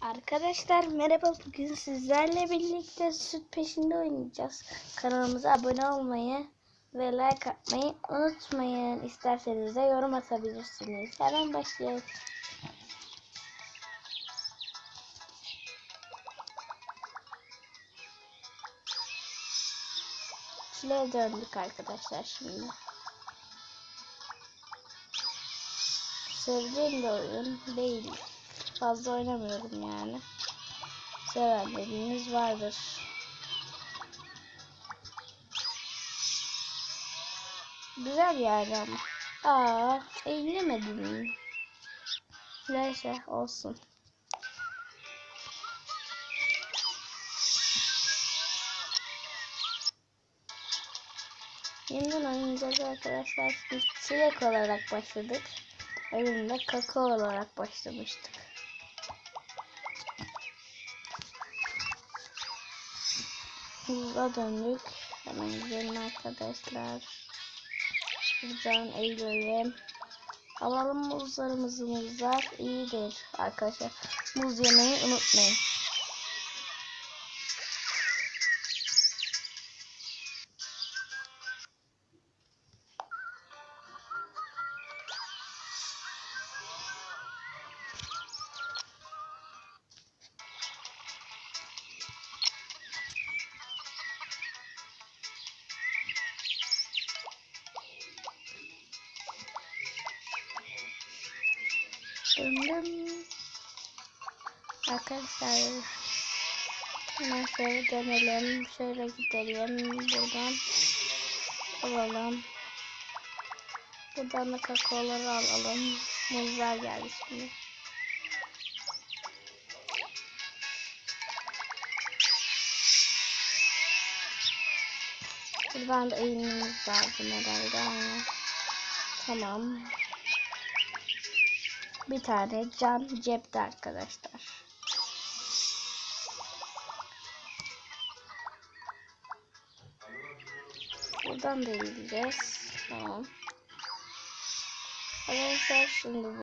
Arkadaşlar merhaba bugün sizlerle birlikte süt peşinde oynayacağız. Kanalımıza abone olmayı ve like atmayı unutmayın. İsterseniz de yorum atabilirsiniz. Hemen başlayalım. Çile'ye döndük arkadaşlar şimdi. Sevdiğim bir oyun değil. Fazla oynamıyorum yani. Sevenleriniz vardır. Güzel yani ama. Aa, eğilemedim. Neyse olsun. Yeniden oynayacağız arkadaşlar. Çilek olarak başladık. Oyunda kakao olarak başlamıştık. Hızla döndük. Hemen gidelim arkadaşlar. Buradan eğilelim. Alalım muzlarımızı muzlar iyidir arkadaşlar. Muz yemeyi unutmayın. Döndüm. Arkadaşlar hemen şöyle dönelim. Şöyle gidelim. Buradan alalım. Buradan da kakaoları alalım. Muzlar geldi şimdi. Buradan da eğilmemiz lazım herhalde. Aynen. Tamam. Bir tane can cepte arkadaşlar. Buradan da ineceğiz. Tamam. Arkadaşlar şimdi